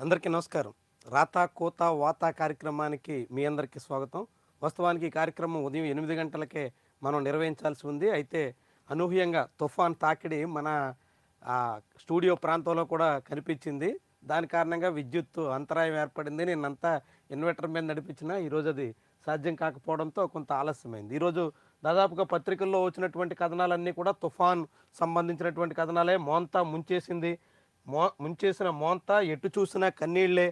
అందరికీ నమస్కారం. రాతా కోత వాత కార్యక్రమానికి మీ అందరికీ స్వాగతం. వాస్తవానికి ఈ కార్యక్రమం ఉదయం ఎనిమిది గంటలకే మనం నిర్వహించాల్సి ఉంది. అయితే అనూహ్యంగా తుఫాన్ తాకిడి మన స్టూడియో ప్రాంతంలో కూడా కనిపించింది. దాని కారణంగా విద్యుత్ అంతరాయం ఏర్పడింది. నేనంతా ఇన్వర్టర్ మీద నడిపించిన ఈరోజు అది సాధ్యం కాకపోవడంతో కొంత ఆలస్యమైంది. ఈరోజు దాదాపుగా పత్రికల్లో వచ్చినటువంటి కథనాలన్నీ కూడా తుఫాన్ సంబంధించినటువంటి కథనాలే. మోంతా ముంచేసింది. మో ముంచేసిన మోంత ఎటు చూసినా కన్నీళ్ళే.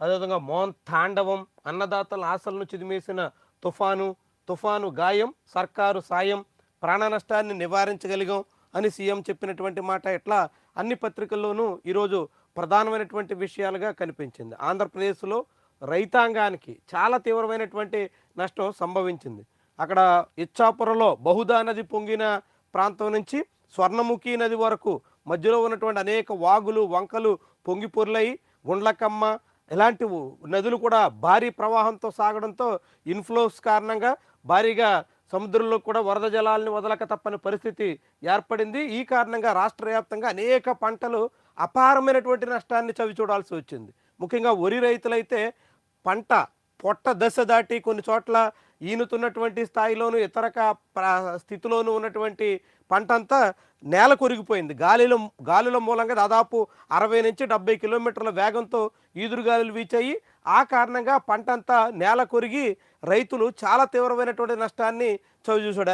అదేవిధంగా మోన్ తాండవం అన్నదాతల ఆశలను చిదిమేసిన తుఫాను తుఫాను గాయం సర్కారు సాయం ప్రాణ నష్టాన్ని నివారించగలిగాం అని సీఎం చెప్పినటువంటి మాట ఇట్లా అన్ని పత్రికల్లోనూ ఈరోజు ప్రధానమైనటువంటి విషయాలుగా కనిపించింది. ఆంధ్రప్రదేశ్లో రైతాంగానికి చాలా తీవ్రమైనటువంటి నష్టం సంభవించింది. అక్కడ ఇచ్చాపురలో బహుదా నది పొంగిన ప్రాంతం నుంచి స్వర్ణముఖి నది వరకు మధ్యలో ఉన్నటువంటి అనేక వాగులు వంకలు పొంగిపొర్లై గుండ్లకమ్మ ఇలాంటి నదులు కూడా భారీ ప్రవాహంతో సాగడంతో ఇన్ఫ్లోస్ కారణంగా భారీగా సముద్రంలో కూడా వరద జలాలను వదలక తప్పని పరిస్థితి ఏర్పడింది. ఈ కారణంగా రాష్ట్ర వ్యాప్తంగా అనేక పంటలు అపారమైనటువంటి నష్టాన్ని చవి చూడాల్సి వచ్చింది. ముఖ్యంగా వరి రైతులైతే పంట పొట్ట దశ దాటి కొన్ని చోట్ల ఈనుతున్నటువంటి స్థాయిలోను ఇతరక ప్ర- స్థితిలోనూ ఉన్నటువంటి పంట అంతా నేల కొరిగిపోయింది. గాలిలో గాలుల మూలంగా దాదాపు అరవై నుంచి డెబ్బై కిలోమీటర్ల వేగంతో ఈదురుగాలులు వీచాయి. ఆ కారణంగా పంట అంతా నేల కొరిగి రైతులు చాలా తీవ్రమైనటువంటి నష్టాన్ని చవిచూసాడు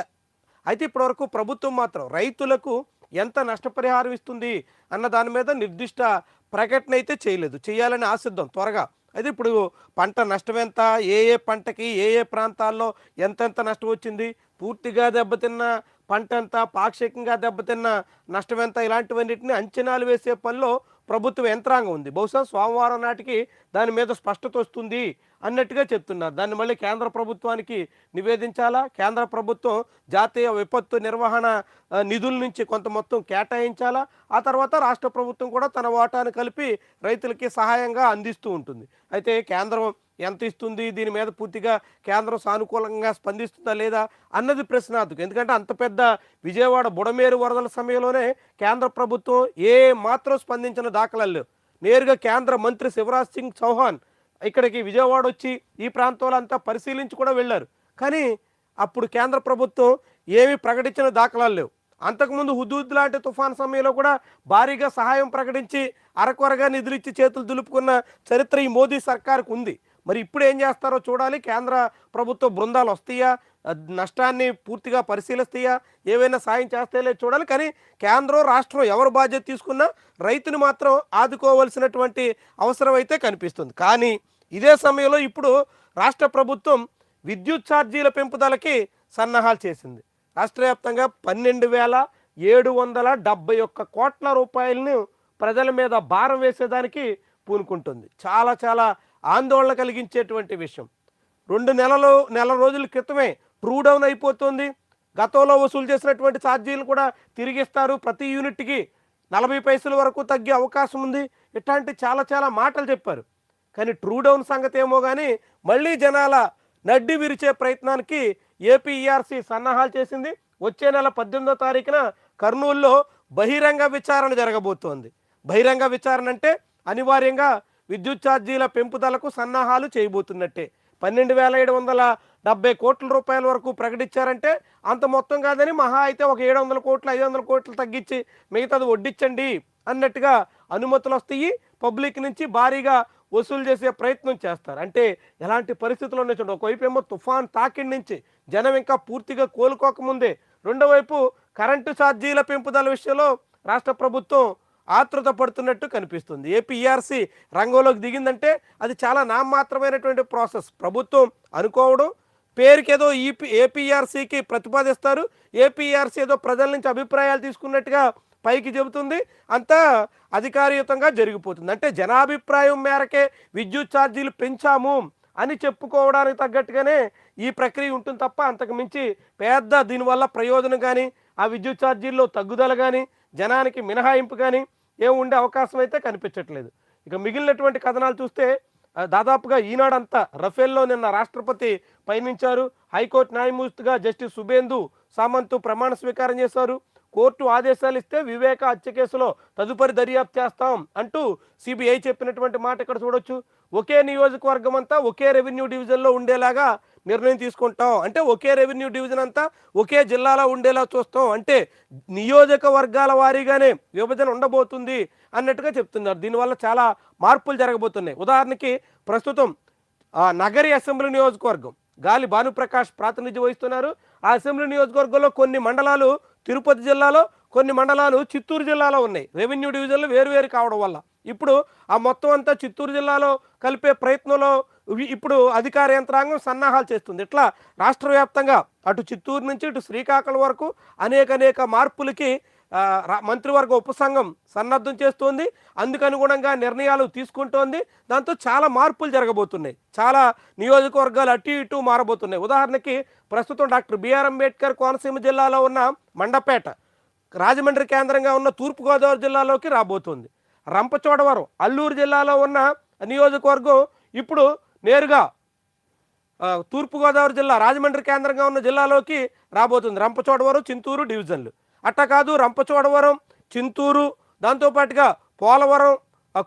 అయితే ఇప్పటివరకు ప్రభుత్వం మాత్రం రైతులకు ఎంత నష్టపరిహారం ఇస్తుంది అన్న దాని మీద నిర్దిష్ట ప్రకటన అయితే చేయలేదు. చేయాలని ఆశిద్దాం. త్వరగా అయితే ఇప్పుడు పంట నష్టం ఎంత ఏ ఏ పంటకి ఏ ఏ ప్రాంతాల్లో ఎంతెంత నష్టం వచ్చింది? పూర్తిగా దెబ్బతిన్న పంట ఎంత పాక్షికంగా దెబ్బతిన్న నష్టం ఎంత ఇలాంటివన్నిటిని అంచనాలు వేసే పనిలో ప్రభుత్వ యంత్రాంగం ఉంది. బహుశా సోమవారం నాటికి దాని మీద స్పష్టత వస్తుంది. అన్నట్టుగా చెప్తున్నారు. దాన్ని మళ్ళీ కేంద్ర ప్రభుత్వానికి నివేదించాలా? కేంద్ర ప్రభుత్వం జాతీయ విపత్తు నిర్వహణ నిధుల నుంచి కొంత మొత్తం కేటాయించాలా? ఆ తర్వాత రాష్ట్ర ప్రభుత్వం కూడా తన వాటాను కలిపి రైతులకి సహాయంగా అందిస్తూ ఉంటుంది. అయితే కేంద్రం ఎంత ఇస్తుంది? దీని మీద పూర్తిగా కేంద్రం సానుకూలంగా స్పందిస్తుందా లేదా? అన్నది ప్రశ్నార్థకం. ఎందుకంటే అంత పెద్ద విజయవాడ బుడమేరు వరదల సమయంలోనే కేంద్ర ప్రభుత్వం ఏ మాత్రం స్పందించిన దాఖలాలు నేరుగా కేంద్ర మంత్రి శివరాజ్ సింగ్ చౌహాన్ ఇక్కడికి విజయవాడ వచ్చి ఈ ప్రాంతంలో అంతా పరిశీలించి కూడా వెళ్ళారు. కానీ అప్పుడు కేంద్ర ప్రభుత్వం ఏమీ ప్రకటించిన దాఖలాలు లేవు. అంతకుముందు హుదూద్ లాంటి తుఫాన్ సమయంలో కూడా భారీగా సహాయం ప్రకటించి అరకొరగా నిధులిచ్చి చేతులు దులుపుకున్న చరిత్ర ఈ మోదీ సర్కార్కు ఉంది. మరి ఇప్పుడు ఏం చేస్తారో చూడాలి. కేంద్ర ప్రభుత్వ బృందాలు వస్తాయా? నష్టాన్ని పూర్తిగా పరిశీలిస్తాయా? ఏవైనా సాయం చేస్తాయో చూడాలి. కానీ కేంద్రం రాష్ట్రం ఎవరు బాధ్యత తీసుకున్నా రైతుని మాత్రం ఆదుకోవలసినటువంటి అవసరం అయితే కనిపిస్తుంది. కానీ ఇదే సమయంలో ఇప్పుడు రాష్ట్ర ప్రభుత్వం విద్యుత్ ఛార్జీల పెంపుదలకి సన్నాహాలు చేసింది. రాష్ట్ర వ్యాప్తంగా పన్నెండు వేల ఏడు వందల డెబ్బై ఒక్క కోట్ల రూపాయలను ప్రజల మీద భారం వేసేదానికి పూనుకుంటుంది. చాలా చాలా ఆందోళన కలిగించేటువంటి విషయం. రెండు నెలలు నెల రోజుల క్రితమే ట్రూ డౌన్ అయిపోతుంది. గతంలో వసూలు చేసినటువంటి ఛార్జీలు కూడా తిరిగిస్తారు. ప్రతి యూనిట్కి నలభై పైసల వరకు తగ్గే అవకాశం ఉంది. ఇట్లాంటి చాలా చాలా మాటలు చెప్పారు. కానీ ట్రూ డౌన్ సంగతి ఏమో కానీ మళ్ళీ జనాల నడ్డి విరిచే ప్రయత్నానికి ఏపీఈఆర్సీ సన్నాహాలు చేసింది. వచ్చే నెల పద్దెనిమిదో తారీఖున కర్నూలులో బహిరంగ విచారణ జరగబోతోంది. బహిరంగ విచారణ అంటే అనివార్యంగా విద్యుత్ ఛార్జీల పెంపుదలకు సన్నాహాలు చేయబోతున్నట్టే. పన్నెండు వేల ఏడు వందల డెబ్బై కోట్ల రూపాయల వరకు ప్రకటించారంటే అంత మొత్తం కాదని మహా అయితే ఒక ఏడు వందల కోట్లు ఐదు వందల కోట్లు తగ్గించి మిగతాది వడ్డించండి అన్నట్టుగా అనుమతులు వస్తాయి. పబ్లిక్ నుంచి భారీగా వసూలు చేసే ప్రయత్నం చేస్తారు. అంటే ఎలాంటి పరిస్థితులు ఉన్నాయి చూడండి ఒకవైపు ఏమో తుఫాన్ తాకిడి నుంచి జనం ఇంకా పూర్తిగా కోలుకోకముందే రెండో వైపు కరెంటు ఛార్జీల పెంపుదల విషయంలో రాష్ట్ర ప్రభుత్వం ఆతృత పడుతున్నట్టు కనిపిస్తుంది. ఏపీఆర్సీ రంగంలోకి దిగిందంటే అది చాలా నామాత్రమైనటువంటి ప్రాసెస్. ప్రభుత్వం అనుకోవడం పేరుకేదో ఈపీ ఏపీఆర్సీకి ప్రతిపాదిస్తారు ఏపీఆర్సీ ఏదో ప్రజల నుంచి అభిప్రాయాలు తీసుకున్నట్టుగా పైకి చెబుతుంది అంతా అధికారయుతంగా జరిగిపోతుంది. అంటే జనాభిప్రాయం మేరకే విద్యుత్ ఛార్జీలు పెంచాము అని చెప్పుకోవడానికి తగ్గట్టుగానే ఈ ప్రక్రియ ఉంటుంది తప్ప అంతకు మించి పెద్ద దీనివల్ల ప్రయోజనం కానీ ఆ విద్యుత్ ఛార్జీల్లో తగ్గుదల కానీ జనానికి మినహాయింపు కానీ ఏం ఉండే అవకాశం అయితే కనిపించట్లేదు. ఇక మిగిలినటువంటి కథనాలు చూస్తే దాదాపుగా ఈనాడంతా రఫేల్లో నిన్న రాష్ట్రపతి పయనించారు. హైకోర్టు న్యాయమూర్తిగా జస్టిస్ సుబేందు సామంత్ ప్రమాణ స్వీకారం చేశారు. కోర్టు ఆదేశాలు ఇస్తే వివేక హత్య కేసులో తదుపరి దర్యాప్తు చేస్తాం అంటూ సిబిఐ చెప్పినటువంటి మాట ఇక్కడ చూడొచ్చు. ఒకే నియోజకవర్గం అంతా ఒకే రెవెన్యూ డివిజన్లో ఉండేలాగా నిర్ణయం తీసుకుంటాం. అంటే ఒకే రెవెన్యూ డివిజన్ అంతా ఒకే జిల్లాలో ఉండేలా చూస్తాం. అంటే నియోజకవర్గాల వారీగానే విభజన ఉండబోతుంది అన్నట్టుగా చెప్తున్నారు. దీనివల్ల చాలా మార్పులు జరగబోతున్నాయి. ఉదాహరణకి ప్రస్తుతం నగరి అసెంబ్లీ నియోజకవర్గం. గాలి భానుప్రకాష్ ప్రాతినిధ్యం వహిస్తున్నారు. ఆ అసెంబ్లీ నియోజకవర్గంలో కొన్ని మండలాలు తిరుపతి జిల్లాలో కొన్ని మండలాలు చిత్తూరు జిల్లాలో ఉన్నాయి. రెవెన్యూ డివిజన్లు వేరువేరు కావడం వల్ల. ఇప్పుడు ఆ మొత్తం అంతా చిత్తూరు జిల్లాలో కలిపే ప్రయత్నంలో ఇప్పుడు అధికార యంత్రాంగం సన్నాహాలు చేస్తుంది. ఇట్లా రాష్ట్ర వ్యాప్తంగా అటు చిత్తూరు నుంచి ఇటు శ్రీకాకుళం వరకు అనేక అనేక మార్పులకి రా- మంత్రివర్గ ఉపసంఘం సన్నద్ధం చేస్తోంది. అందుకు అనుగుణంగా నిర్ణయాలు తీసుకుంటోంది. దాంతో చాలా మార్పులు జరగబోతున్నాయి. చాలా నియోజకవర్గాలు అటు ఇటు మారబోతున్నాయి. ఉదాహరణకి ప్రస్తుతం డాక్టర్ బిఆర్ అంబేద్కర్ కోనసీమ జిల్లాలో ఉన్న మండపేట రాజమండ్రి కేంద్రంగా ఉన్న తూర్పుగోదావరి జిల్లాలోకి రాబోతుంది. రంపచోడవరం అల్లూరు జిల్లాలో ఉన్న నియోజకవర్గం ఇప్పుడు నేరుగా తూర్పుగోదావరి జిల్లా రాజమండ్రి కేంద్రంగా ఉన్న జిల్లాలోకి రాబోతుంది. రంపచోడవరం చింతూరు డివిజన్లు. అట్టా కాదు రంపచోడవరం చింతూరు దాంతోపాటుగా పోలవరం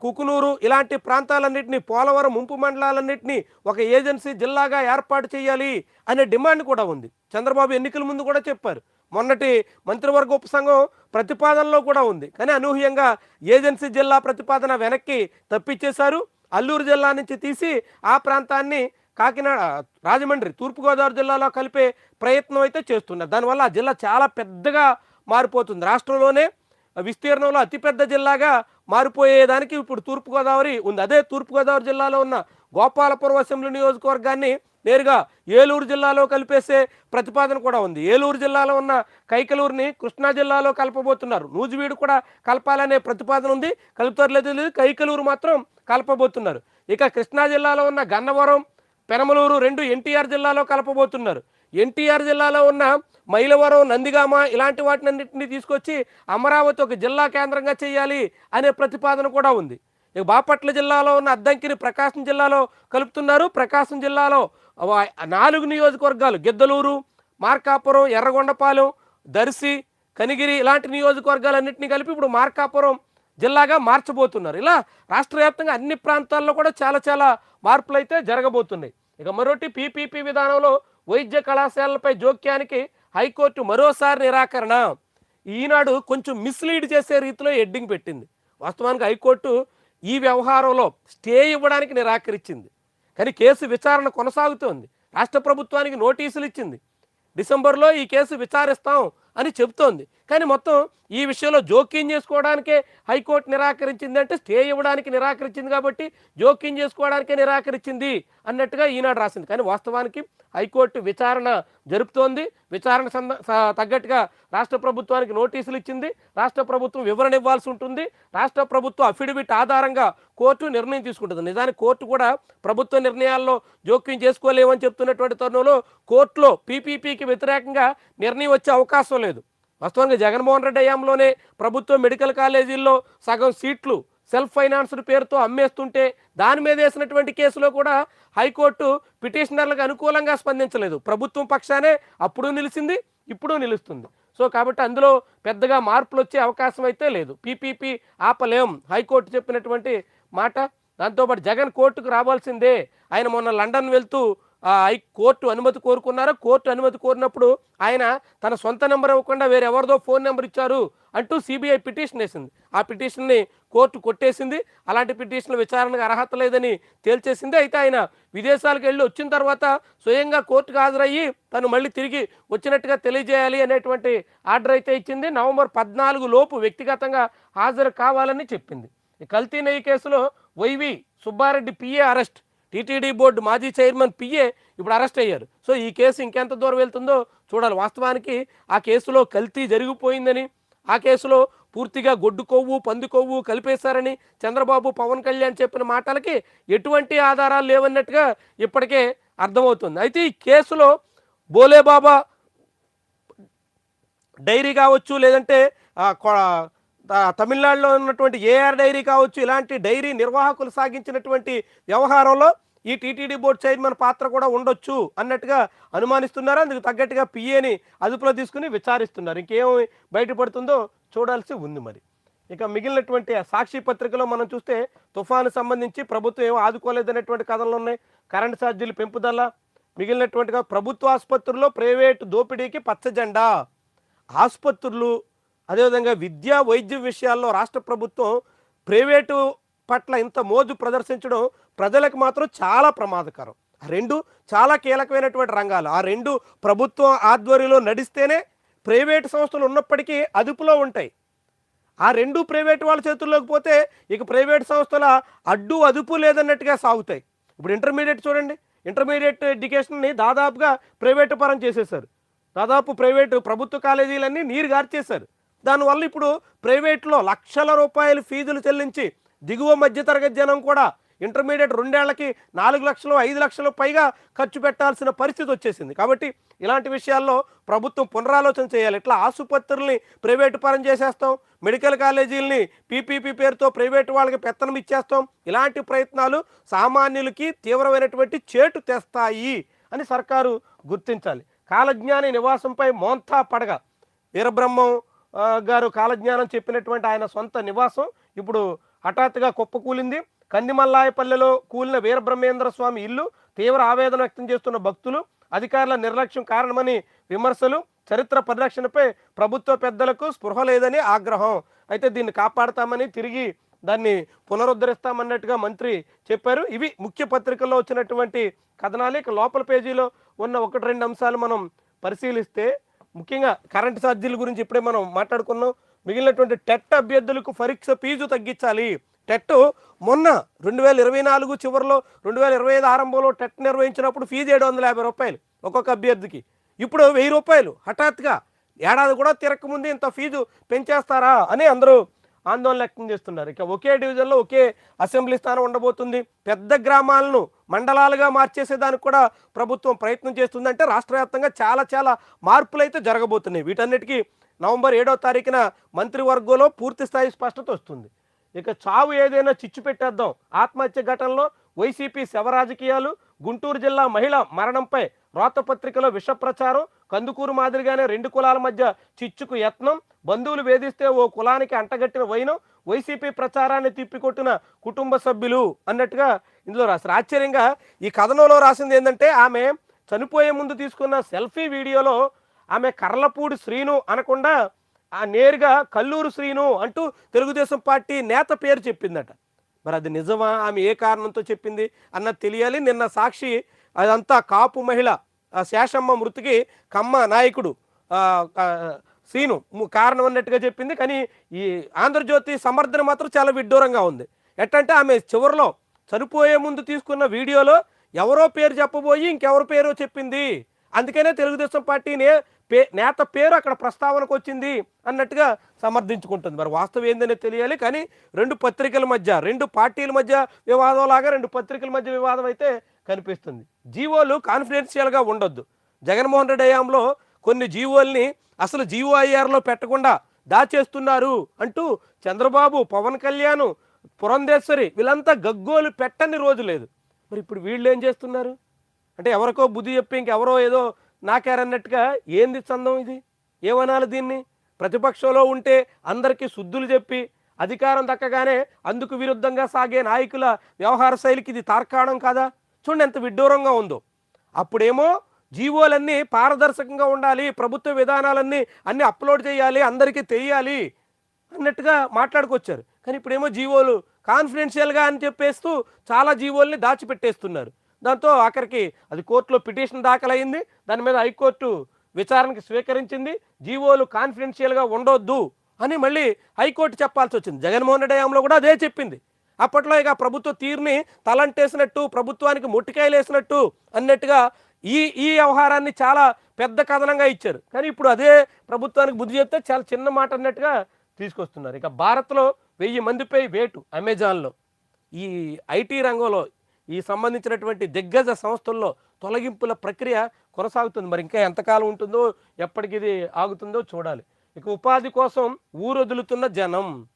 కుకునూరు ఇలాంటి ప్రాంతాలన్నింటినీ పోలవరం ముంపు మండలాలన్నింటినీ ఒక ఏజెన్సీ జిల్లాగా ఏర్పాటు చేయాలి అనే డిమాండ్ కూడా ఉంది. చంద్రబాబు ఎన్నికల ముందు కూడా చెప్పారు. మొన్నటి మంత్రివర్గ ఉపసంఘం ప్రతిపాదనలో కూడా ఉంది. కానీ అనూహ్యంగా ఏజెన్సీ జిల్లా ప్రతిపాదన వెనక్కి తప్పించేశారు. అల్లూరు జిల్లా నుంచి తీసి ఆ ప్రాంతాన్ని కాకినాడ రాజమండ్రి తూర్పుగోదావరి జిల్లాలో కలిపే ప్రయత్నం అయితే చేస్తున్నారు. దానివల్ల ఆ జిల్లా చాలా పెద్దగా మారిపోతుంది. రాష్ట్రంలోనే విస్తీర్ణంలో అతిపెద్ద జిల్లాగా మారిపోయేదానికి ఇప్పుడు తూర్పుగోదావరి ఉంది. అదే తూర్పుగోదావరి జిల్లాలో ఉన్న గోపాలపురం అసెంబ్లీ నియోజకవర్గాన్ని నేరుగా ఏలూరు జిల్లాలో కలిపేసే ప్రతిపాదన కూడా ఉంది. ఏలూరు జిల్లాలో ఉన్న కైకలూరుని కృష్ణా జిల్లాలో కలపబోతున్నారు. నూజివీడు కూడా కలపాలనే ప్రతిపాదన ఉంది. కలుపుతారు లేదు కైకలూరు మాత్రం కలపబోతున్నారు. ఇక కృష్ణా జిల్లాలో ఉన్న గన్నవరం పెనమలూరు రెండు ఎన్టీఆర్ జిల్లాలో కలపబోతున్నారు. ఎన్టీఆర్ జిల్లాలో ఉన్న మైలవరం నందిగామ ఇలాంటి వాటినన్నింటినీ తీసుకొచ్చి అమరావతి ఒక జిల్లా కేంద్రంగా చేయాలి అనే ప్రతిపాదన కూడా ఉంది. ఇక బాపట్ల జిల్లాలో ఉన్న అద్దంకిని ప్రకాశం జిల్లాలో కలుపుతున్నారు. ప్రకాశం జిల్లాలో నాలుగు నియోజకవర్గాలు గిద్దలూరు మార్కాపురం ఎర్రగొండపాలెం దర్శి కనిగిరి ఇలాంటి నియోజకవర్గాలన్నింటినీ కలిపి ఇప్పుడు మార్కాపురం జిల్లాగా మార్చబోతున్నారు. ఇలా రాష్ట్ర వ్యాప్తంగా అన్ని ప్రాంతాల్లో కూడా చాలా చాలా మార్పులు అయితే జరగబోతున్నాయి. ఇక మరొకటి పీపీపీ విధానంలో వైద్య కళాశాలలపై జోక్యానికి హైకోర్టు మరోసారి నిరాకరణ. ఈనాడు కొంచెం మిస్లీడ్ చేసే రీతిలో ఎడ్డింగ్ పెట్టింది. వాస్తవానికి హైకోర్టు ఈ వ్యవహారంలో స్టే ఇవ్వడానికి నిరాకరించింది. కానీ కేసు విచారణ కొనసాగుతోంది. రాష్ట్ర ప్రభుత్వానికి నోటీసులు ఇచ్చింది. డిసెంబర్లో ఈ కేసు విచారిస్తాం అని చెబుతోంది. కానీ మొత్తం ఈ విషయంలో జోక్యం చేసుకోవడానికే హైకోర్టు నిరాకరించింది అంటే స్టే ఇవ్వడానికి నిరాకరించింది కాబట్టి జోక్యం చేసుకోవడానికే నిరాకరించింది అన్నట్టుగా ఈనాడు రాసింది. కానీ వాస్తవానికి హైకోర్టు విచారణ జరుపుతోంది. విచారణ సంద స- తగ్గట్టుగా రాష్ట్ర ప్రభుత్వానికి నోటీసులు ఇచ్చింది. రాష్ట్ర ప్రభుత్వం వివరణ ఇవ్వాల్సి ఉంటుంది. రాష్ట్ర ప్రభుత్వం అఫిడవిట్ ఆధారంగా కోర్టు నిర్ణయం తీసుకుంటుంది. నిజానికి కోర్టు కూడా ప్రభుత్వ నిర్ణయాల్లో జోక్యం చేసుకోలేమని చెప్తున్నటువంటి తరుణంలో కోర్టులో పీపీపీకి వ్యతిరేకంగా నిర్ణయం వచ్చే అవకాశం లేదు. వాస్తవానికి జగన్మోహన్ రెడ్డి హయాంలోనే ప్రభుత్వ మెడికల్ కాలేజీల్లో సగం సీట్లు సెల్ఫ్ ఫైనాన్స్డ్ పేరుతో అమ్మేస్తుంటే దాని మీద వేసినటువంటి కేసులో కూడా హైకోర్టు పిటిషనర్లకు అనుకూలంగా స్పందించలేదు. ప్రభుత్వం పక్షానే అప్పుడు నిలిచింది ఇప్పుడు నిలుస్తుంది. సో కాబట్టి అందులో పెద్దగా మార్పులు వచ్చే అవకాశం అయితే లేదు. పీపీపీ ఆపలేం హైకోర్టు చెప్పినటువంటి మాట. దాంతోపాటు జగన్ కోర్టుకు రావాల్సిందే. ఆయన మొన్న లండన్ వెళ్తూ కోర్టు అనుమతి కోరుకున్నారో? కోర్టు అనుమతి కోరినప్పుడు ఆయన తన సొంత నెంబర్ ఇవ్వకుండా వేరే ఎవరిదో ఫోన్ నెంబర్ ఇచ్చారు అంటూ సిబిఐ పిటిషన్ వేసింది. ఆ పిటిషన్ని కోర్టు కొట్టేసింది. అలాంటి పిటిషన్ల విచారణకు అర్హత లేదని తేల్చేసింది. అయితే ఆయన విదేశాలకు వెళ్ళి వచ్చిన తర్వాత స్వయంగా కోర్టుకు హాజరయ్యి తను మళ్ళీ తిరిగి వచ్చినట్టుగా తెలియజేయాలి అనేటువంటి ఆర్డర్ అయితే ఇచ్చింది. నవంబర్ పద్నాలుగు లోపు వ్యక్తిగతంగా హాజరు కావాలని చెప్పింది. ఈ కల్తీ నెయ్యి కేసులో Y V Subba Reddy PA arrest TTD board మాజీ చైర్మన్ పిఏ ఇప్పుడు అరెస్ట్ అయ్యారు. సో ఈ కేసు ఇంకెంత దూరం వెళ్తుందో చూడాలి. వాస్తవానికి ఆ కేసులో కల్తీ జరిగిపోయిందని ఆ కేసులో పూర్తిగా గొడ్డు కొవ్వు పంది కొవ్వు కలిపేశారని చంద్రబాబు పవన్ కళ్యాణ్ చెప్పిన మాటలకి ఎటువంటి ఆధారాలు లేవన్నట్టుగా ఇప్పటికే అర్థమవుతుంది. అయితే ఈ కేసులో బోలేబాబా డైరీ కావచ్చు లేదంటే తమిళనాడులో ఉన్నటువంటి ఏఆర్ డైరీ కావచ్చు ఇలాంటి డైరీ నిర్వాహకులు సాగించినటువంటి వ్యవహారంలో ఈ టీటీడీ బోర్డు చైర్మన్ పాత్ర కూడా ఉండొచ్చు అన్నట్టుగా అనుమానిస్తున్నారు. అందుకు తగ్గట్టుగా పిఏని అదుపులో తీసుకుని విచారిస్తున్నారు. ఇంకేం బయటపడుతుందో చూడాల్సి ఉంది మరి. ఇక మిగిలినటువంటి సాక్షి పత్రికలో మనం చూస్తే తుఫాను సంబంధించి ప్రభుత్వం ఏమో ఆదుకోలేదనేటువంటి కథలు ఉన్నాయి. కరెంట్ ఛార్జీలు పెంపుదల మిగిలినటువంటిగా ప్రభుత్వ ఆసుపత్రుల్లో ప్రైవేటు దోపిడీకి పచ్చజెండా. ఆసుపత్రులు అదేవిధంగా విద్యా వైద్య విషయాల్లో రాష్ట్ర ప్రభుత్వం ప్రైవేటు పట్ల ఇంత మోజు ప్రదర్శించడం ప్రజలకు మాత్రం చాలా ప్రమాదకరం. రెండు చాలా కీలకమైనటువంటి రంగాలు. ఆ రెండు ప్రభుత్వం ఆధ్వర్యంలో నడిస్తేనే ప్రైవేటు సంస్థలు ఉన్నప్పటికీ అదుపులో ఉంటాయి. ఆ రెండు ప్రైవేట్ వాళ్ళ చేతుల్లోకి పోతే ఇక ప్రైవేట్ సంస్థల అడ్డు అదుపు లేదన్నట్టుగా సాగుతాయి. ఇప్పుడు ఇంటర్మీడియట్ చూడండి. ఇంటర్మీడియట్ ఎడ్యుకేషన్ని దాదాపుగా ప్రైవేటు పరం చేసేసారు దాదాపు ప్రైవేటు ప్రభుత్వ కాలేజీలన్నీ నీరు గార్చేశారు. దానివల్ల ఇప్పుడు ప్రైవేట్లో లక్షల రూపాయలు ఫీజులు చెల్లించి దిగువ మధ్యతరగతి జనం కూడా ఇంటర్మీడియట్ రెండేళ్ళకి నాలుగు లక్షలు ఐదు లక్షలు పైగా ఖర్చు పెట్టాల్సిన పరిస్థితి వచ్చేసింది. కాబట్టి ఇలాంటి విషయాల్లో ప్రభుత్వం పునరాలోచన చేయాలి. ఇట్లా ఆసుపత్రుల్ని ప్రైవేటు పరం చేసేస్తాం మెడికల్ కాలేజీలని పీపీపీ పేరుతో ప్రైవేటు వాళ్ళకి పెత్తనం ఇచ్చేస్తాం. ఇలాంటి ప్రయత్నాలు సామాన్యులకి తీవ్రమైనటువంటి చేటు తెస్తాయి అని సర్కారు గుర్తించాలి. కాలజ్ఞాని నివాసంపై మోంతా పడగ. వీరబ్రహ్మం గారు కాలజ్ఞానం చెప్పినటువంటి ఆయన సొంత నివాసం. ఇప్పుడు హఠాత్తుగా కుప్పకూలింది కందిమల్లాయపల్లెలో కూలిన వీరబ్రహ్మేంద్ర స్వామి ఇల్లు తీవ్ర ఆవేదన వ్యక్తం చేస్తున్న భక్తులు అధికారుల నిర్లక్ష్యం కారణమని విమర్శలు చరిత్ర పరిరక్షణపై ప్రభుత్వ పెద్దలకు స్పృహ లేదని ఆగ్రహం. అయితే దీన్ని కాపాడతామని తిరిగి దాన్ని పునరుద్ధరిస్తామన్నట్టుగా మంత్రి చెప్పారు. ఇవి ముఖ్య పత్రికల్లో వచ్చినటువంటి కథనాలు. ఇక లోపల పేజీలో ఉన్న ఒకటి రెండు అంశాలు మనం పరిశీలిస్తే ముఖ్యంగా కరెంటు ఛార్జీల గురించి ఇప్పుడే మనం మాట్లాడుకున్నాం. మిగిలినటువంటి టెట్ అభ్యర్థులకు పరీక్ష ఫీజు తగ్గించాలి. టెట్ మొన్న రెండు వేల ఇరవై నాలుగు చివరిలో రెండు వేల ఇరవై ఐదు ఆరంభంలో టెట్ నిర్వహించినప్పుడు ఫీజు ఏడు వందల యాభై రూపాయలు ఒక్కొక్క అభ్యర్థికి. ఇప్పుడు వెయ్యి రూపాయలు. హఠాత్గా ఏడాది కూడా తిరగకముందే ఇంత ఫీజు పెంచేస్తారా అని అందరూ ఆందోళన వ్యక్తం చేస్తున్నారు. ఇక ఒకే డివిజన్లో ఒకే అసెంబ్లీ స్థానం ఉండబోతుంది. పెద్ద గ్రామాలను మండలాలుగా మార్చేసేదానికి కూడా ప్రభుత్వం ప్రయత్నం చేస్తుంది అంటే రాష్ట్ర వ్యాప్తంగా చాలా చాలా మార్పులు అయితే జరగబోతున్నాయి. వీటన్నిటికీ నవంబర్ ఏడో తారీఖున మంత్రివర్గంలో పూర్తి స్థాయి స్పష్టత వస్తుంది. ఇక చావు ఏదైనా చిచ్చు పెట్టేద్దాం. ఆత్మహత్య ఘటనలో వైసీపీ శవ రాజకీయాలు గుంటూరు జిల్లా మహిళ మరణంపై రాతపత్రికలో విష ప్రచారం కందుకూరు మాదిరిగానే రెండు కులాల మధ్య చిచ్చుకు యత్నం బంధువులు వేధిస్తే ఓ కులానికి అంటగట్టిన వైనం వైసీపీ ప్రచారాన్ని తిప్పికొట్టిన కుటుంబ సభ్యులు అన్నట్టుగా ఇందులో రాశారు. ఆశ్చర్యంగా ఈ కథనంలో రాసింది ఏంటంటే ఆమె చనిపోయే ముందు తీసుకున్న సెల్ఫీ వీడియోలో ఆమె కర్లపూడి శ్రీను అనకుండా ఆ నేరుగా కల్లూరు శ్రీను అంటూ తెలుగుదేశం పార్టీ నేత పేరు చెప్పిందట. మరి అది నిజమా? ఆమె ఏ కారణంతో చెప్పింది అన్నది తెలియాలి. నిన్న సాక్షి అదంతా కాపు మహిళ శేషమ్మ మృతికి కమ్మ నాయకుడు సీను శ్రీను ము- కారణం అన్నట్టుగా చెప్పింది. కానీ ఈ ఆంధ్రజ్యోతి సమర్థన మాత్రం చాలా విడ్డూరంగా ఉంది. ఎట్టంటే ఆమె చివరిలో చనిపోయే ముందు తీసుకున్న వీడియోలో ఎవరో పేరు చెప్పబోయి ఇంకెవరి పేరో చెప్పింది. అందుకనే తెలుగుదేశం పార్టీనే పే నేత పేరు అక్కడ ప్రస్తావనకు వచ్చింది అన్నట్టుగా సమర్థించుకుంటుంది. మరి వాస్తవం ఏందనే తెలియాలి. కానీ రెండు పత్రికల మధ్య రెండు పార్టీల మధ్య వివాదం లాగా రెండు పత్రికల మధ్య వివాదం అయితే కనిపిస్తుంది. జీవోలు కాన్ఫిడెన్షియల్గా ఉండొద్దు. జగన్మోహన్ రెడ్డి హయాంలో కొన్ని జీవోల్ని అసలు జీవోఐఆర్లో పెట్టకుండా దాచేస్తున్నారు అంటూ చంద్రబాబు పవన్ కళ్యాణ్ పురంధేశ్వరి వీళ్ళంతా గగ్గోలు పెట్టని రోజు లేదు. మరి ఇప్పుడు వీళ్ళు ఏం చేస్తున్నారు? అంటే ఎవరికో బుద్ధి చెప్పి ఇంకెవరో ఏదో నాకారన్నట్టుగా ఏంది చందం ఇది? ఏమనాలి దీన్ని? ప్రతిపక్షంలో ఉంటే అందరికీ శుద్ధులు చెప్పి అధికారం దక్కగానే అందుకు విరుద్ధంగా సాగే నాయకుల వ్యవహార శైలికి ఇది తార్కాణం కాదా? చూడండి ఎంత విడ్డూరంగా ఉందో. అప్పుడేమో జీవోలన్నీ పారదర్శకంగా ఉండాలి ప్రభుత్వ విధానాలన్నీ అన్నీ అప్లోడ్ చేయాలి అందరికీ తెలియాలి అన్నట్టుగా మాట్లాడుకొచ్చారు. కానీ ఇప్పుడేమో జీవోలు కాన్ఫిడెన్షియల్గా అని చెప్పేస్తూ చాలా జీవోల్ని దాచిపెట్టేస్తున్నారు. దాంతో ఆఖరికి అది కోర్టులో పిటిషన్ దాఖలైంది దాని మీద హైకోర్టు విచారణకి స్వీకరించింది. జీవోలు కాన్ఫిడెన్షియల్గా ఉండొద్దు అని మళ్ళీ హైకోర్టు చెప్పాల్సి వచ్చింది. జగన్మోహన్ రెడ్డి హయాంలో కూడా అదే చెప్పింది. అప్పట్లో ఇక ప్రభుత్వ తీరుని తలంటేసినట్టు ప్రభుత్వానికి ముట్టికాయలేసినట్టు అన్నట్టుగా ఈ ఈ వ్యవహారాన్ని చాలా పెద్ద కథనంగా ఇచ్చారు. కానీ ఇప్పుడు అదే ప్రభుత్వానికి బుద్ధి చెప్తే చాలా చిన్న మాట అన్నట్టుగా తీసుకొస్తున్నారు. ఇక భారత్లో వెయ్యి మందిపై వేటు అమెజాన్లో. ఈ ఐటీ రంగంలో ఈ సంబంధించినటువంటి దిగ్గజ సంస్థల్లో తొలగింపుల ప్రక్రియ కొనసాగుతుంది. మరి ఇంకా ఎంతకాలం ఉంటుందో ఎప్పటికి ఇది ఆగుతుందో చూడాలి. ఇక ఉపాధి కోసం ఊరొదులుతున్న జనం.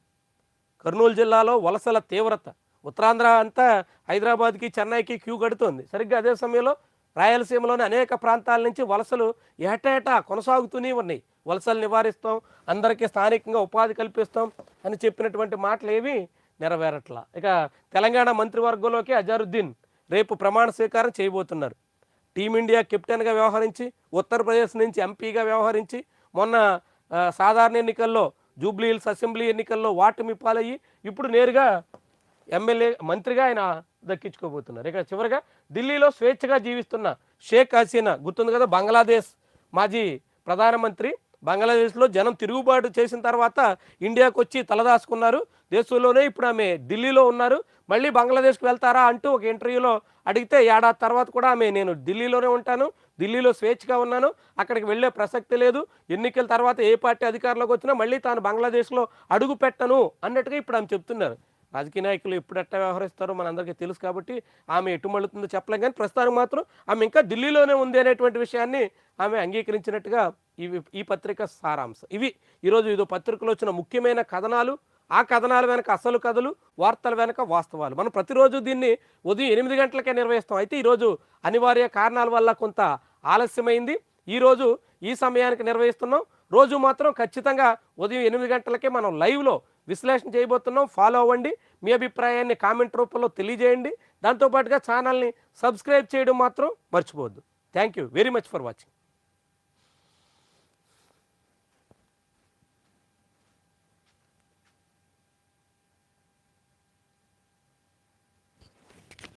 కర్నూలు జిల్లాలో వలసల తీవ్రత. ఉత్తరాంధ్ర అంతా హైదరాబాద్కి చెన్నైకి క్యూ కడుతోంది. సరిగ్గా అదే సమయంలో రాయలసీమలోని అనేక ప్రాంతాల నుంచి వలసలు ఏటేటా కొనసాగుతూనే ఉన్నాయి. వలసలు నివారిస్తాం అందరికీ స్థానికంగా ఉపాధి కల్పిస్తాం అని చెప్పినటువంటి మాటలు ఏవి నెరవేరట్లా. ఇక తెలంగాణ మంత్రివర్గంలోకి అజారుద్దీన్ రేపు ప్రమాణ స్వీకారం చేయబోతున్నారు. టీమిండియా కెప్టెన్గా వ్యవహరించి ఉత్తరప్రదేశ్ నుంచి ఎంపీగా వ్యవహరించి మొన్న సాధారణ ఎన్నికల్లో జూబ్లీ హిల్స్ అసెంబ్లీ ఎన్నికల్లో వాటమి పాలయ్యి ఇప్పుడు నేరుగా ఎమ్మెల్యే మంత్రిగా ఆయన దక్కించుకోబోతున్నారు. ఇక్కడ చివరిగా ఢిల్లీలో స్వేచ్ఛగా జీవిస్తున్న షేక్ హసీనా గుర్తుంది కదా? బంగ్లాదేశ్ మాజీ ప్రధానమంత్రి. బంగ్లాదేశ్లో జనం తిరుగుబాటు చేసిన తర్వాత ఇండియాకు వచ్చి తలదాసుకున్నారు దేశంలోనే ఇప్పుడు ఆమె ఢిల్లీలో ఉన్నారు. మళ్ళీ బంగ్లాదేశ్కి వెళ్తారా అంటూ ఒక ఇంటర్వ్యూలో అడిగితే ఏడాది తర్వాత కూడా ఆమె నేను ఢిల్లీలోనే ఉంటాను. ఢిల్లీలో స్వేచ్ఛగా ఉన్నాను. అక్కడికి వెళ్ళే ప్రసక్తి లేదు. ఎన్నికల తర్వాత ఏ పార్టీ అధికారంలోకి వచ్చినా మళ్ళీ తాను బంగ్లాదేశ్లో అడుగు పెట్టను అన్నట్టుగా ఇప్పుడు ఆమె చెప్తున్నారు. రాజకీయ నాయకులు ఎప్పుడు ఎట్లా వ్యవహరిస్తారో మనందరికీ తెలుసు కాబట్టి ఆమె ఎటు మళ్ళుతుందో చెప్పలేం కానీ ప్రస్తుతానికి మాత్రం ఆమె ఇంకా ఢిల్లీలోనే ఉంది అనేటువంటి విషయాన్ని ఆమె అంగీకరించినట్టుగా ఇవి ఈ పత్రిక సారాంశం. ఇవి ఈరోజు ఇదో పత్రికలో వచ్చిన ముఖ్యమైన కథనాలు ఆ కథనాల వెనక అసలు కథలు వార్తల వెనక వాస్తవాలు. మనం ప్రతిరోజు దీన్ని ఉదయం ఎనిమిది గంటలకే నిర్వహిస్తాం. అయితే ఈరోజు అనివార్య కారణాల వల్ల కొంత ఆలస్యమైంది. ఈరోజు ఈ సమయానికి నిర్వహిస్తున్నాం. రోజు మాత్రం ఖచ్చితంగా ఉదయం ఎనిమిది గంటలకే మనం లైవ్లో విశ్లేషణ చేయబోతున్నాం. ఫాలో అవ్వండి. మీ అభిప్రాయాన్ని కామెంట్ రూపంలో తెలియజేయండి. దాంతోపాటుగా ఛానల్ని సబ్స్క్రైబ్ చేయడం మాత్రం మర్చిపోవద్దు. Thank you very much for watching